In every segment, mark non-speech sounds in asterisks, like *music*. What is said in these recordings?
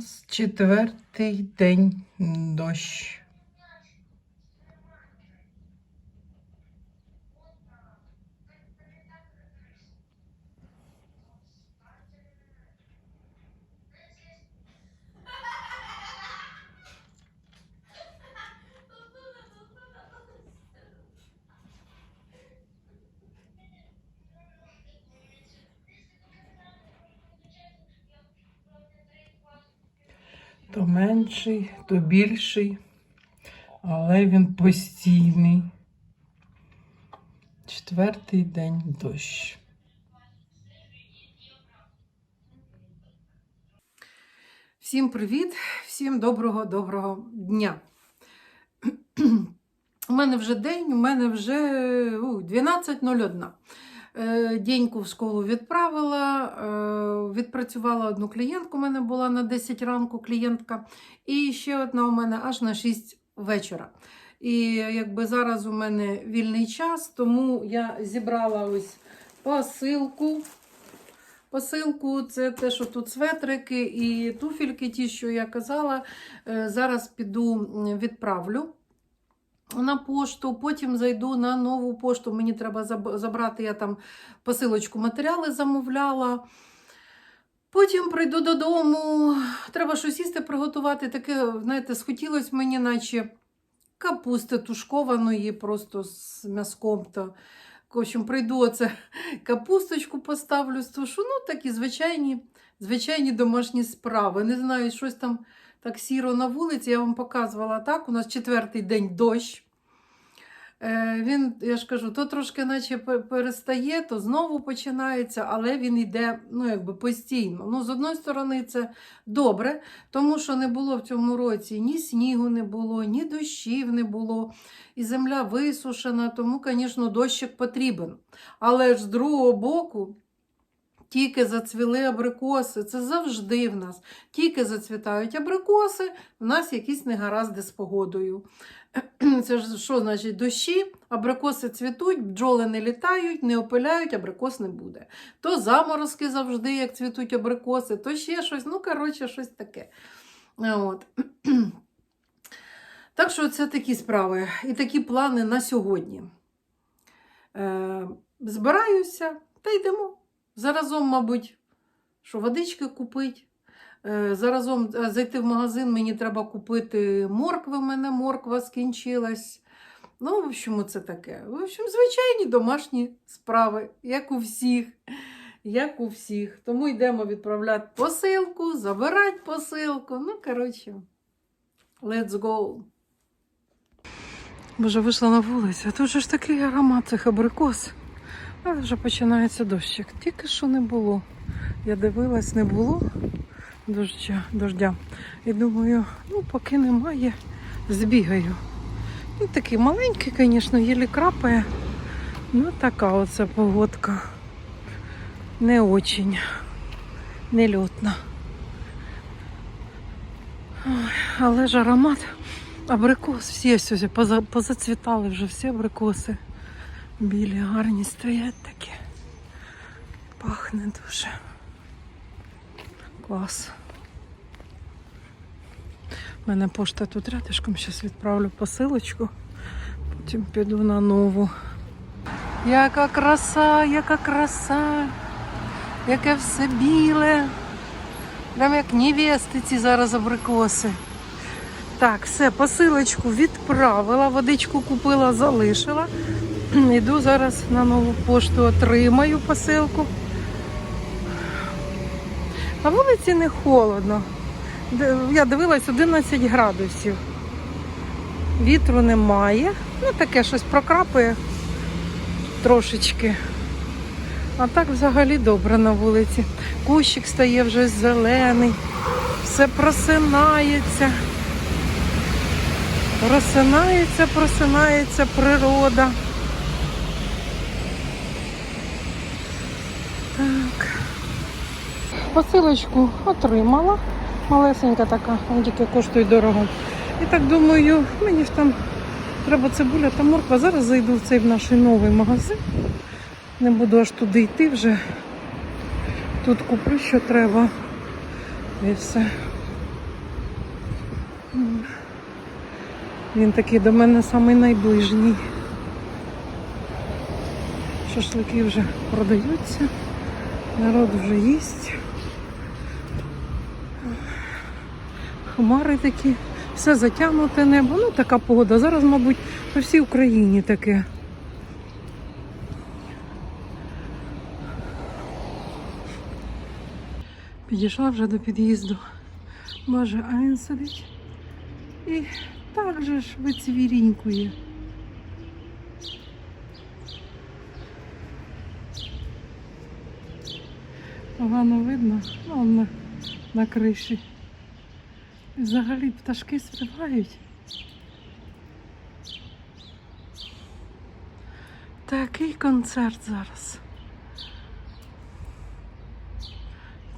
нас четвертий день дощ. То менший, то більший, але він постійний. Четвертий день дощ. Всім привіт, всім доброго доброго дня. *clears throat* У мене вже день, у мене вже 12.01. Е, Деньку в школу відправила, е, відпрацювала одну клієнтку. У мене була на 10 ранку клієнтка, і ще одна у мене аж на 6 вечора. І якби зараз у мене вільний час, тому я зібрала ось посилку. Посилку це те, що тут светрики і туфельки, ті, що я казала. Е, Зараз піду відправлю на пошту, потім зайду на нову пошту. Мені треба забрати, я там посилочку матеріали замовляла. Потім прийду додому, треба щось їсти приготувати. Таке, знаєте, схотілося мені, наче капусти тушкованої, просто з м'язком. В общем, прийду оце капусточку поставлю, стушу. Ну, такі звичайні, звичайні домашні справи. Не знаю, щось там так сіро на вулиці. Я вам показувала так. У нас четвертий день дощ. Е, Він, я ж кажу, то трошки наче перестає, то знову починається, але він йде ну, якби постійно. Ну, з одної сторони, це добре, тому що не було в цьому році ні снігу не було, ні дощів не було, і земля висушена, тому, звісно, дощик потрібен. Але ж з другого боку. Тільки зацвіли абрикоси, це завжди в нас. Тільки зацвітають абрикоси, в нас якісь негаразди з погодою. *clears throat* Це ж що значить дощі, абрикоси цвітуть, бджоли не літають, не опиляють, абрикос не буде. То заморозки завжди, як цвітуть абрикоси, то ще щось, ну, коротше, щось таке. От. *clears throat* Так що це такі справи і такі плани на сьогодні. Е, збираюся та йдемо. Заразом, мабуть, що водички купить. Е, Заразом е, зайти в магазин, мені треба купити моркви, в мене морква скінчилась. Ну, в общем, це таке. В общем, звичайні домашні справи, як у всіх. Як у всіх. Тому йдемо відправляти посилку, забирати посилку. Ну, коротше, let's go. Боже, вийшла на вулицю, а тут же ж такий аромат цих абрикос. А вже починається дощик. Тільки що не було. Я дивилась, не було дождя. дождя. І думаю, ну поки немає, збігаю. Ну, такий маленький, звісно, єлі крапає. Ну, така оце погодка. Не очень. Нельотна. Але ж аромат абрикос. Всі позацвітали вже всі абрикоси. Білі, гарні стоять такі. Пахне дуже. Клас. У мене пошта тут рядышком, зараз відправлю посилочку, потім піду на нову. Яка краса, яка краса, яке все біле. Прям як невести ці зараз абрикоси. Так, все, посилочку відправила, водичку купила, залишила. Йду зараз на нову пошту, отримаю посилку. На вулиці не холодно. Я дивилась 11 градусів. Вітру немає. Ну, таке щось прокрапує трошечки. А так взагалі добре на вулиці. Кущик стає вже зелений, все просинається. Просинається, просинається природа. Так. Посилочку отримала. Малесенька така, тільки коштує дорого. І так думаю, мені ж там треба цибуля та морква. Зараз зайду в цей в наш новий магазин. Не буду аж туди йти вже. Тут куплю, що треба. І все. Він такий до мене самий найближній. Шашлики вже продаються, народ вже їсть. Хмари такі, все затягнуте небо. Ну, така погода. Зараз, мабуть, по всій Україні таке. Підійшла вже до під'їзду. Боже, він сидить і так же ж. Погано видно, ну, он на, на криші. І Взагалі пташки співають. Такий концерт зараз.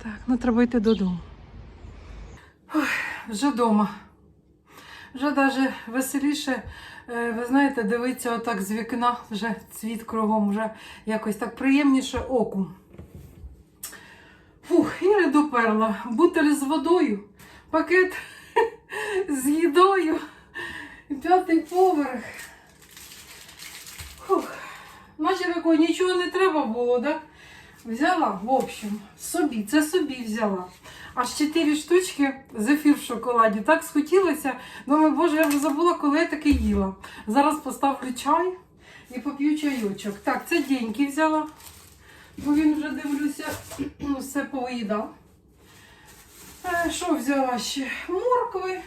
Так, ну треба йти додому. Ой, вже вдома. Вже навіть веселіше, е, ви знаєте, дивитися отак з вікна, вже цвіт кругом, вже якось так приємніше оку. Фух, і не доперла. Бутель з водою, пакет *laughs* з їдою, п'ятий поверх. Фух. Наче такого нічого не треба було, так? Взяла, в общем, собі, це собі взяла. Аж 4 штучки зефір в шоколаді. Так схотілося. Думаю, боже, я вже забула, коли я таке їла. Зараз поставлю чай і поп'ю чайочок. Так, це деньки взяла, бо він вже дивлюся, все повиїдав. Е, Що взяла ще? Моркви.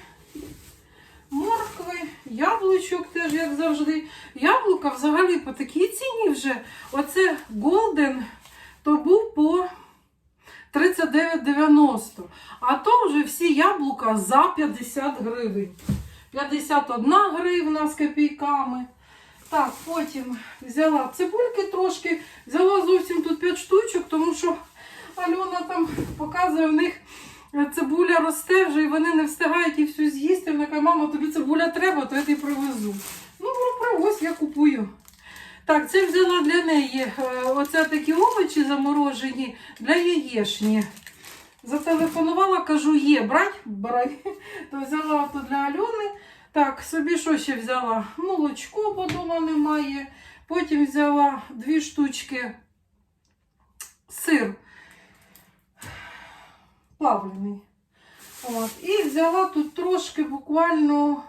Моркви, яблучок теж, як завжди. Яблука взагалі по такій ціні вже. Оце Голден, то був по 39,90. А то вже всі яблука за 50 гривень. 51 гривна з копійками. Так, потім взяла цибульки трошки, взяла зовсім тут 5 штучок, тому що Альона там показує, в них цибуля росте вже і вони не встигають і всю з'їсти. Вона каже, мама, тобі цибуля треба, то я тобі привезу. Ну, ну, привозь, я купую. Так, це взяла для неї е, оце такі овочі заморожені для яєшні. Зателефонувала, кажу, є, брать? Брай. То взяла то для Альони. Так, собі що ще взяла? Молочко, бо дома немає. Потім взяла дві штучки сир плавлений. От. І взяла тут трошки буквально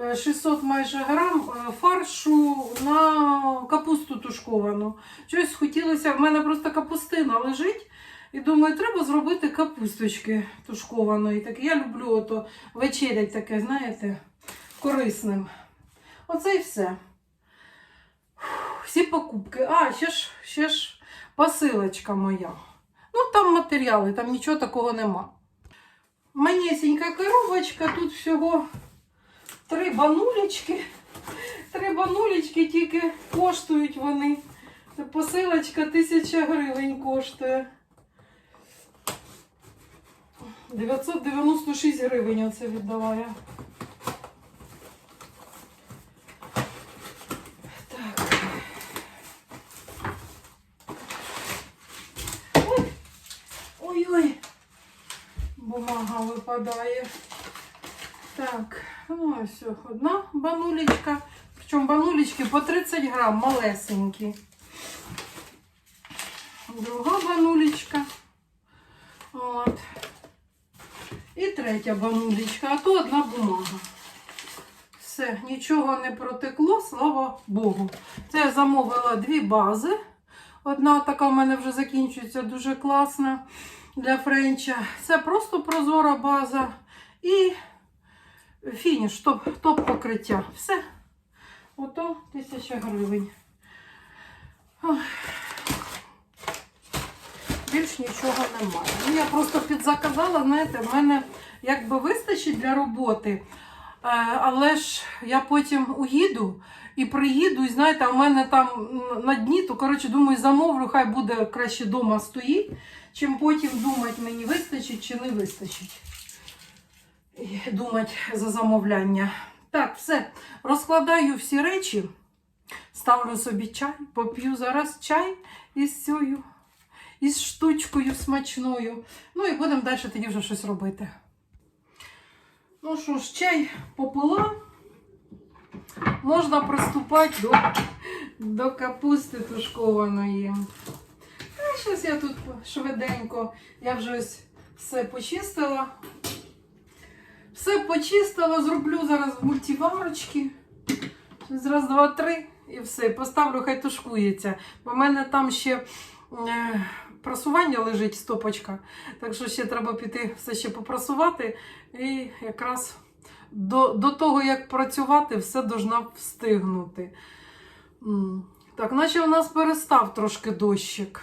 е, 600 майже грам е, фаршу на капусту тушковану. Щось хотілося, в мене просто капустина лежить. І думаю, треба зробити капусточки тушкованої. Так, я люблю ото вечерять таке, знаєте, корисним. Оце і все. Всі покупки. А, ще ж, ще ж посилочка моя. Ну, там матеріали, там нічого такого нема. Манесенька коробочка, тут всього три банулечки. Три банулечки тільки коштують вони. Посилочка 1000 гривень коштує. 996 гривень оце віддала я. Так. Ой. Ой-ой. Бумага випадає. Так, ну ось одна банулечка. Причому банулечки по 30 грам, малесенькі. Друга банулечка. От. Третя банулечка, а то одна бумага. Все, нічого не протекло, слава Богу. Це я замовила дві бази. Одна така в мене вже закінчується дуже класна для френча. Це просто прозора база і фініш, топ, покриття. Все. Ото 1000 гривень. Ох. Більш нічого немає. Ну, я просто підзаказала, знаєте, в мене якби вистачить для роботи. Е, Але ж я потім уїду і приїду, і знаєте, в мене там на дні, то коротше, думаю, замовлю, хай буде краще вдома стоїть, чим потім думати, мені вистачить чи не вистачить. Думати за замовляння. Так, все. Розкладаю всі речі, ставлю собі чай, поп'ю зараз чай із цією, із штучкою смачною. Ну і будемо далі тоді вже щось робити. Ну що ж, чай попила. Можна приступати до, до капусти тушкованої. А щось я тут швиденько, я вже ось все почистила. Все почистила, зроблю зараз в мультиварочці. Раз, два, три і все. Поставлю, хай тушкується. Бо в мене там ще е, прасування лежить стопочка. Так що ще треба піти все ще попрасувати. І якраз до, до того, як працювати, все должна встигнути. Так, наче у нас перестав трошки дощик.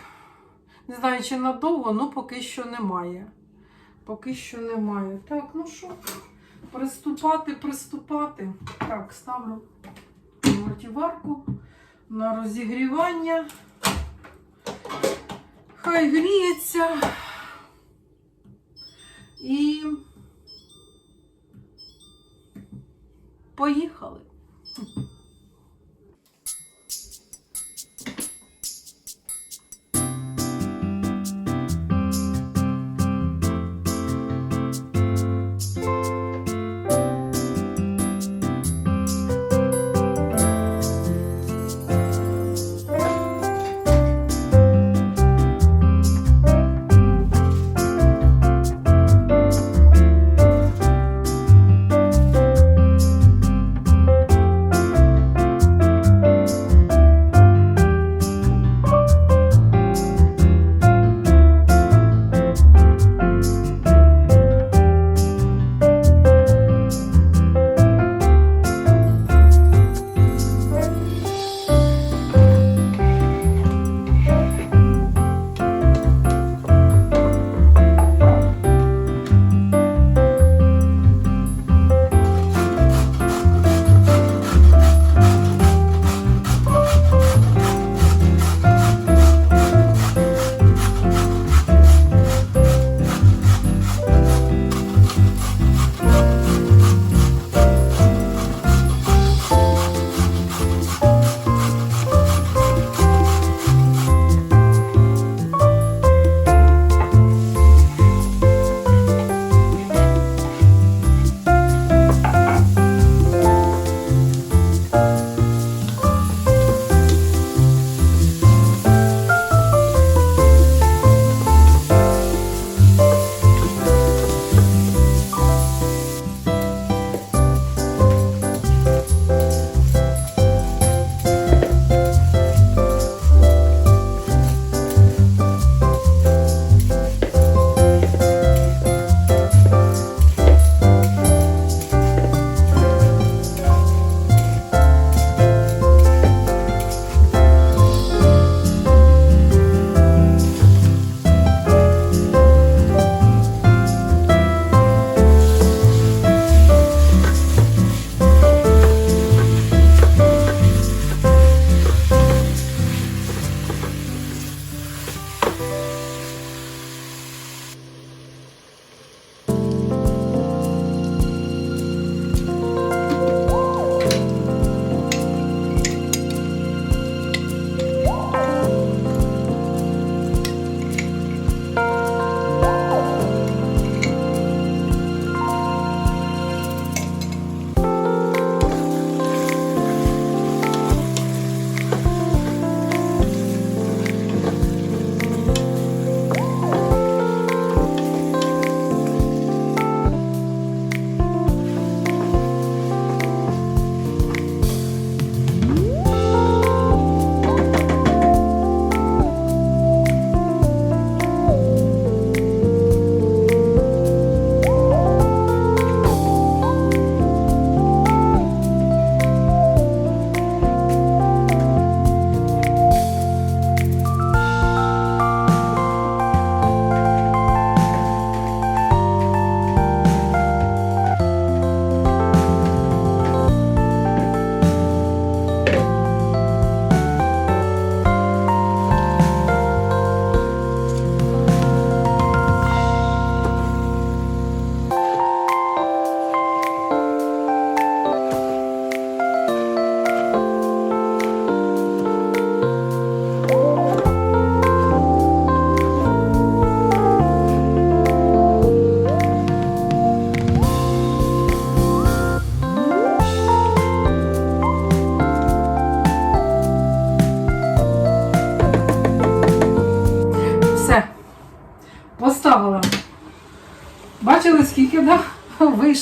Не знаю, чи надовго, ну поки що немає. Поки що немає. Так, ну що, приступати, приступати. Так, ставлю мультиварку на розігрівання. Хай гріється. І поїхали.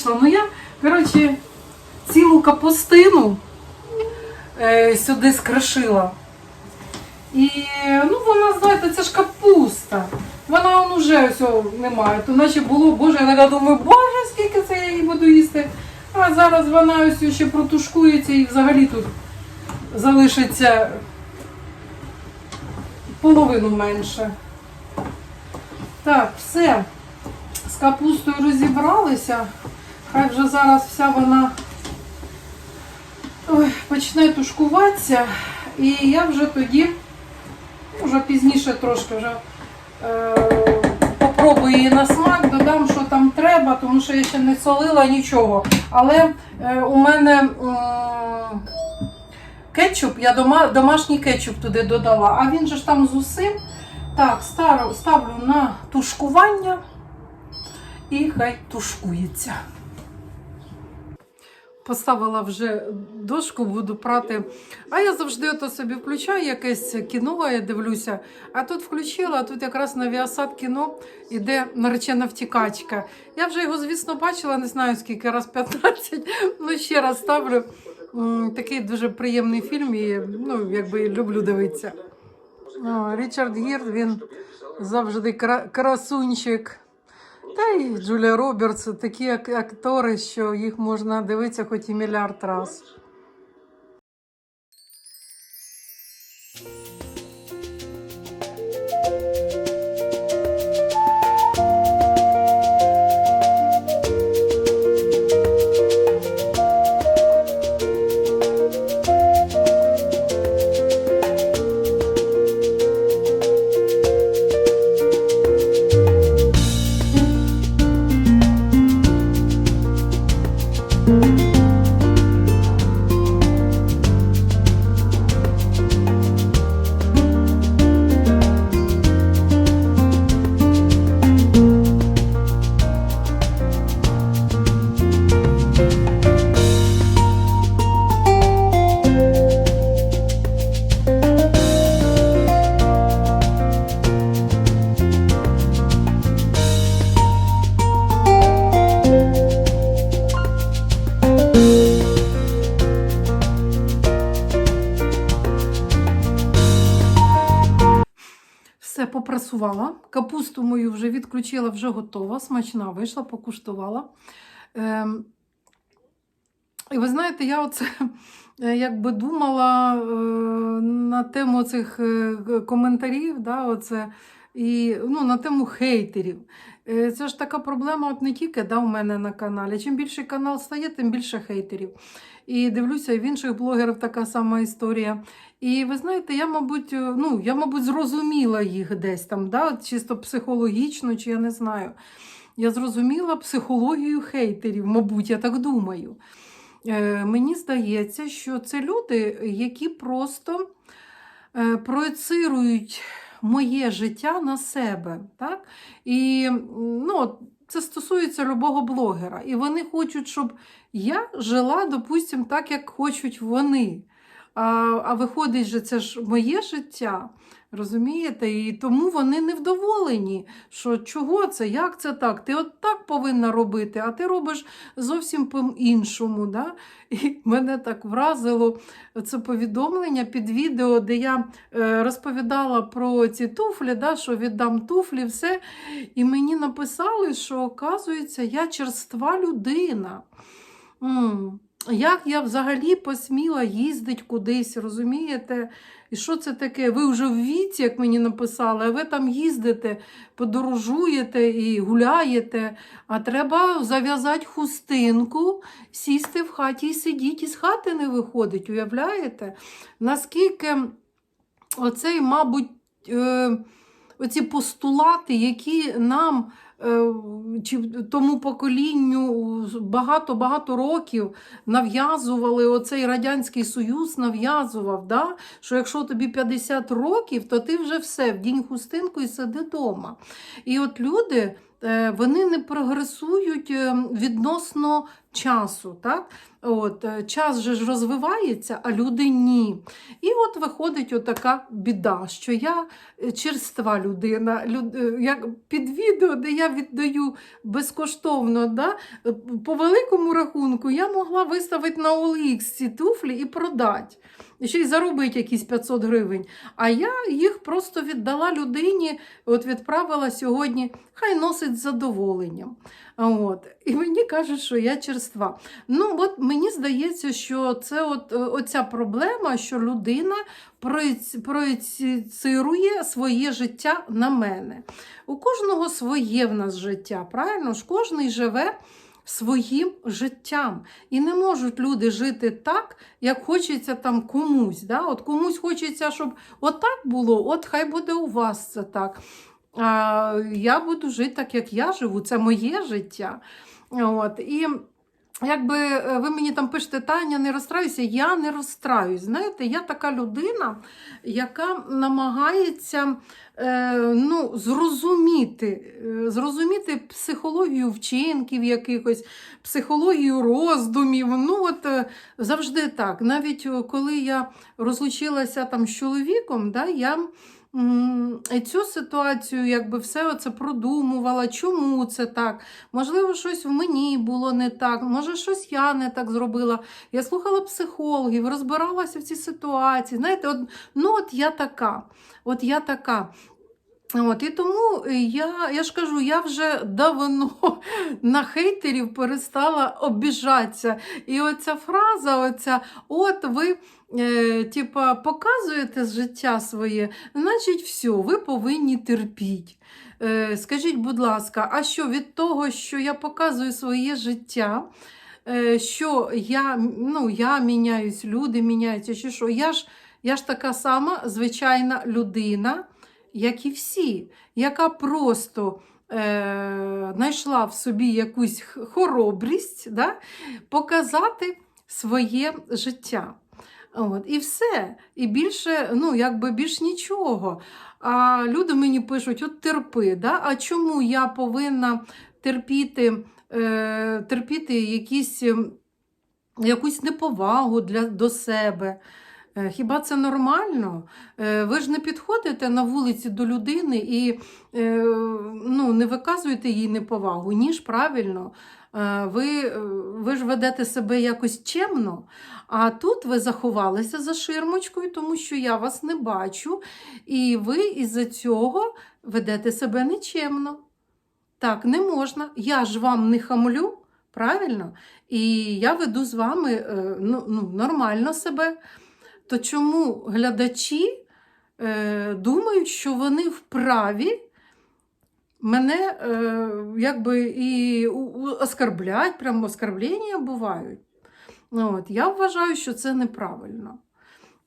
Вийшло. Ну я, коротше, цілу капустину е, сюди скрошила. І ну вона, знаєте, це ж капуста. Вона он уже все немає. То наче було, боже, я думаю, боже, скільки це я її буду їсти. А зараз вона ось ще протушкується і взагалі тут залишиться половину менше. Так, все. З капустою розібралися. Хай вже зараз вся вона ой, почне тушкуватися. І я вже тоді, вже пізніше трошки вже е, попробую її на смак, додам, що там треба, тому що я ще не солила нічого. Але е, у мене м, кетчуп, я дома, домашній кетчуп туди додала, а він же ж там з усім. Так, ставлю на тушкування і хай тушкується. Поставила вже дошку, буду прати. А я завжди ото собі включаю якесь кіно, я дивлюся. А тут включила, а тут якраз на Віасад кіно іде наречена втікачка. Я вже його, звісно, бачила, не знаю скільки раз 15. Ну ще раз ставлю. Такий дуже приємний фільм і ну, якби люблю дивитися. Річард Гірд, він завжди кра- красунчик. Та й Джулія Робертс такі актори, що їх можна дивитися хоч і мільярд раз. Все попрасувала. Капусту мою вже відключила, вже готова. Смачна вийшла, покуштувала. Ем, і ви знаєте, я оце е, якби думала е, на тему цих е, коментарів, да, оце, і ну, на тему хейтерів. Е, Це ж така проблема от не тільки да, у мене на каналі. Чим більше канал стає, тим більше хейтерів. І дивлюся, і в інших блогерів така сама історія. І ви знаєте, я, мабуть, е, ну, я, мабуть, зрозуміла їх десь там, да, чисто психологічно, чи я не знаю. Я зрозуміла психологію хейтерів, мабуть, я так думаю. Е, мені здається, що це люди, які просто е, проецирують моє життя на себе. Так? І ну, це стосується любого блогера. І вони хочуть, щоб я жила, допустимо, так, як хочуть вони. А, а виходить, що це ж моє життя. Розумієте? І тому вони невдоволені, що чого це, як це так? Ти от так повинна робити, а ти робиш зовсім по-іншому. Да? І мене так вразило це повідомлення під відео, де я е, розповідала про ці туфлі, да, що віддам туфлі, все. І мені написали, що, оказується, я черства людина. М, Як я взагалі посміла їздити кудись, розумієте? І що це таке? Ви вже в віці, як мені написали, а ви там їздите, подорожуєте і гуляєте, а треба зав'язати хустинку, сісти в хаті і сидіти, і з хати не виходить. Уявляєте? Наскільки оцей, мабуть, е, оці постулати, які нам чи тому поколінню багато-багато років нав'язували, оцей Радянський Союз нав'язував, да? що якщо тобі 50 років, то ти вже все, вдінь хустинку і сиди вдома. І от люди е, вони не прогресують е, відносно часу. Так? От, е, час же ж розвивається, а люди ні. І от виходить отака біда, що я е, черства людина, люд, е, як під відео, де я віддаю безкоштовно, да, по великому рахунку, я могла виставити на OLX ці туфлі і продати. Ще й заробити якісь 500 гривень. А я їх просто віддала людині, от відправила сьогодні, хай носить з задоволенням. От. І мені кажуть, що я черства. Ну, от мені здається, що це от, е, оця проблема, що людина проєц- проєцирує своє життя на мене. У кожного своє в нас життя, правильно ж? Кожний живе своїм життям. І не можуть люди жити так, як хочеться там комусь. Да? От комусь хочеться, щоб отак було, от хай буде у вас це так. А я буду жити так, як я живу, це моє життя. От. І якби е, ви мені там пишете, Таня, не розстраюся, я не розстраюсь. Знаєте, я така людина, яка намагається е, ну, зрозуміти, е, зрозуміти психологію вчинків якихось, психологію роздумів. Ну, от е, завжди так. Навіть коли я розлучилася там з чоловіком, да, я. Цю ситуацію, якби все це продумувала, чому це так. Можливо, щось в мені було не так, може, щось я не так зробила. Я слухала психологів, розбиралася в цій ситуації. Знаєте, от, ну от я така, от я така. От, і тому я, я ж кажу, я вже давно *laughs* на хейтерів перестала обіжатися. І оця фраза, оця, от ви е, типа, показуєте життя своє, значить, все, ви повинні терпіти. Е, скажіть, будь ласка, а що від того, що я показую своє життя? е, Що я, ну, я міняюсь, люди міняються, чи що? Я ж, я ж така сама звичайна людина, як і всі, яка просто е, знайшла в собі якусь хоробрість да, показати своє життя. От, і все. І більше, ну, якби більш нічого. А люди мені пишуть: от терпи, да? а чому я повинна терпіти, е, терпіти якісь, якусь неповагу для, до себе? Е, Хіба це нормально? Е, Ви ж не підходите на вулиці до людини і е, ну, не виказуєте їй неповагу. Ні ж правильно. Ви, ви ж ведете себе якось чемно, а тут ви заховалися за ширмочкою, тому що я вас не бачу, і ви із-за цього ведете себе нечемно. Так, не можна. Я ж вам не хамлю, правильно? І я веду з вами ну, ну, нормально себе. То чому глядачі е, думають, що вони вправі мене е, якби і оскарблять, прямо оскарблення бувають. От, я вважаю, що це неправильно.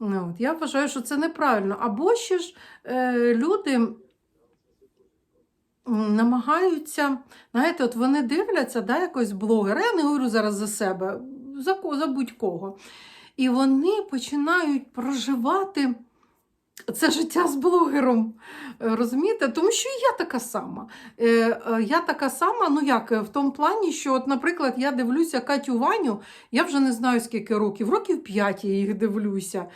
От, я вважаю, що це неправильно. Або ще ж е, люди намагаються, знаєте, от вони дивляться да, якось блогера, я не говорю зараз за себе, за, за будь-кого. І вони починають проживати це життя з блогером. Е, Розумієте? Тому що і я така сама. Е, е, Я така сама, ну як, в тому плані, що, от, наприклад, я дивлюся Катю Ваню, я вже не знаю скільки років, років 5 я їх дивлюся.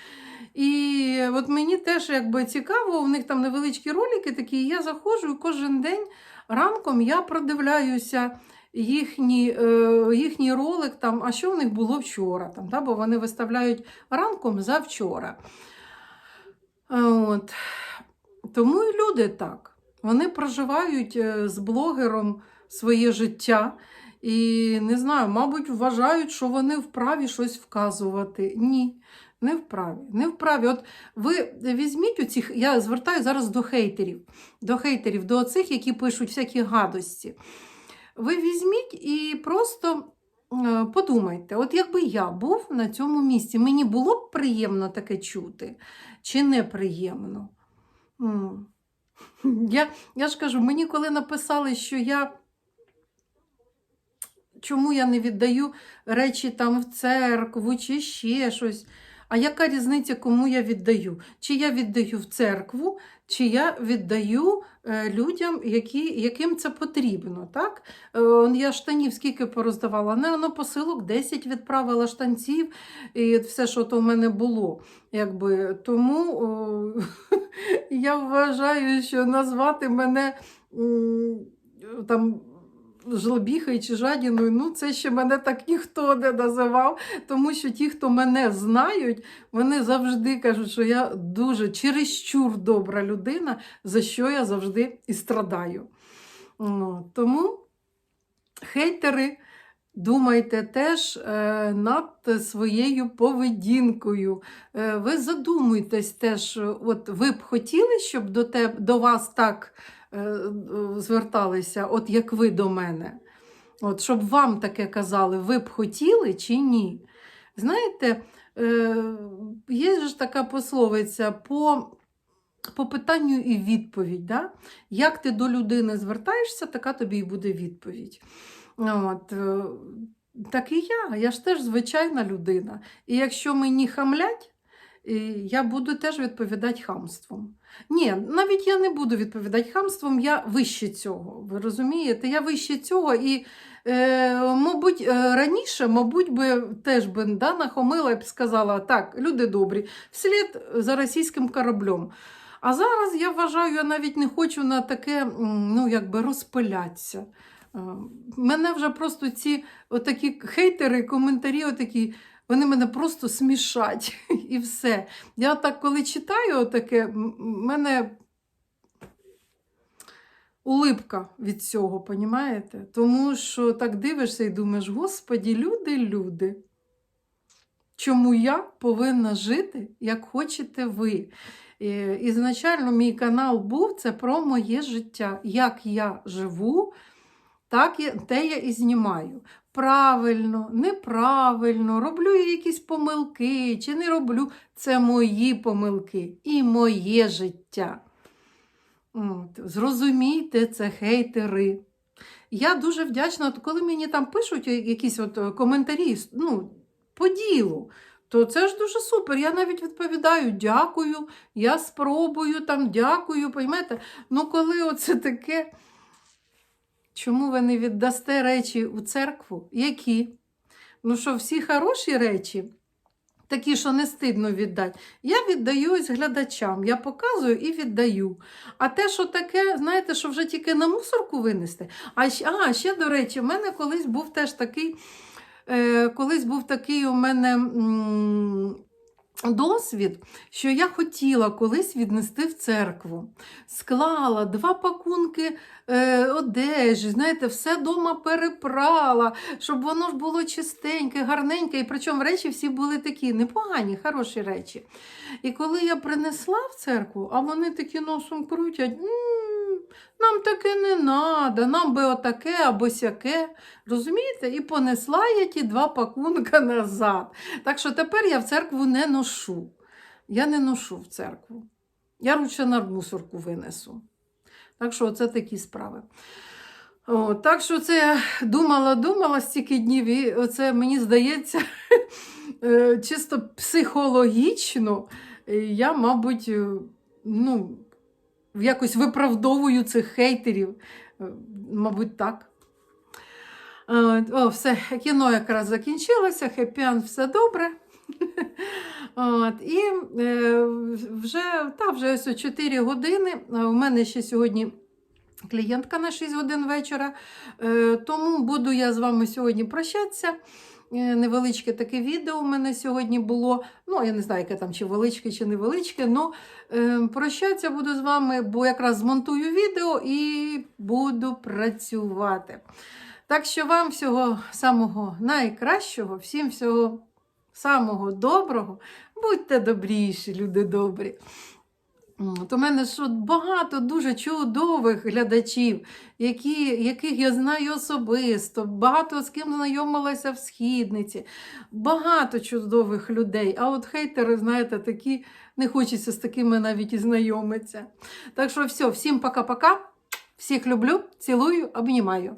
І от мені теж якби цікаво, у них там невеличкі ролики такі, і я заходжу і кожен день ранком я продивляюся їхній, е, їхній ролик, там, а що в них було вчора, там, да, бо вони виставляють ранком за вчора. От. Тому і люди так. Вони проживають е, з блогером своє життя. І не знаю, мабуть, вважають, що вони вправі щось вказувати. Ні, не вправі. Не вправі. От ви візьміть у цих, я звертаю зараз до хейтерів, до хейтерів, до оцих, які пишуть всякі гадості. Ви візьміть і просто е, подумайте, от якби я був на цьому місці, мені було б приємно таке чути чи неприємно? Я, я ж кажу, мені коли написали, що я. Чому я не віддаю речі там в церкву чи ще щось? А яка різниця, кому я віддаю? Чи я віддаю в церкву, чи я віддаю е, людям, які, яким це потрібно. Так? Е, я штанів скільки пороздавала? Не, воно посилок 10 відправила штанців і все, що то в мене було. Якби. Тому о, *laughs* я вважаю, що назвати мене там. Жлобіхою чи жадіною, ну це ще мене так ніхто не називав, тому що ті, хто мене знають, вони завжди кажуть, що я дуже чересчур добра людина, за що я завжди і страдаю. О, Тому хейтери, думайте теж е, над своєю поведінкою. Е, ви задумуйтесь теж, от ви б хотіли, щоб до, теб, до вас так зверталися, от як ви до мене. От, щоб вам таке казали, ви б хотіли чи ні? Знаєте, е, є ж така пословиця по, по питанню і відповідь. Да? Як ти до людини звертаєшся, така тобі і буде відповідь. От, е, так і я, я ж теж звичайна людина. І якщо мені хамлять, я буду теж відповідати хамством. Ні, навіть я не буду відповідати хамством, я вище цього. Ви розумієте? Я вище цього і, е, мабуть, е, раніше, мабуть, би теж би да, нахомила і б сказала, так, люди добрі, вслід за російським кораблем. А зараз я вважаю, я навіть не хочу на таке ну, якби розпилятися. Е, Мене вже просто ці отакі хейтери, коментарі, отакі, вони мене просто смішать *laughs* і все. Я так, коли читаю отаке, м- мене улипка від цього, понімаєте? Тому що так дивишся і думаєш, господі, люди, люди. Чому я повинна жити, як хочете ви? Ізначально мій канал був це про моє життя. Як я живу, так те я і знімаю. Правильно, неправильно, роблю я якісь помилки чи не роблю. Це мої помилки і моє життя. От, зрозумійте, це хейтери. Я дуже вдячна, от коли мені там пишуть якісь от е, коментарі ну, по ділу, то це ж дуже супер. Я навіть відповідаю дякую, я спробую там, дякую. Поймете? Ну, коли оце таке. Чому ви не віддасте речі у церкву? Які? Ну що, всі хороші речі, такі, що не стидно віддати, я віддаю ось глядачам, я показую і віддаю. А те, що таке, знаєте, що вже тільки на мусорку винести. А, а ще, до речі, в мене колись був теж такий, е, колись був такий у мене. М, Досвід, що я хотіла колись віднести в церкву. Склала два пакунки е, одежі, знаєте, все дома перепрала, щоб воно ж було чистеньке, гарненьке. І причому речі всі були такі непогані, хороші речі. І коли я принесла в церкву, а вони такі носом крутять. «М, Нам таке не треба, нам би отаке або сяке. Розумієте? І понесла я ті два пакунка *laughs* назад. Так що тепер я в церкву не ношу. Я не ношу в церкву. Я лучше на мусорку винесу. Так що це такі справи. О, так що це я думала, думала стільки днів, і оце мені здається, *laughs* е, чисто психологічно, е, я, мабуть, е, ну, якось виправдовую цих хейтерів. Е, Мабуть, так. Е, О, все, кіно якраз закінчилося, хеппі-енд, все добре. *laughs* От, і е, вже, та, вже ось 4 години. У мене ще сьогодні клієнтка на 6 годин вечора. Тому буду я з вами сьогодні прощатися. Е, Невеличке таке відео у мене сьогодні було. Ну, я не знаю, яке там чи величке, чи невеличке. Ну, е, прощатися буду з вами, бо якраз змонтую відео і буду працювати. Так що вам всього самого найкращого, всім всього самого доброго. Будьте добріші, люди добрі. От у мене от багато дуже чудових глядачів, які, яких я знаю особисто, багато з ким знайомилася в східниці, багато чудових людей. А от хейтери, знаєте, такі не хочеться з такими навіть і знайомитися. Так що все, всім пока-пока. Всіх люблю, цілую, обнімаю.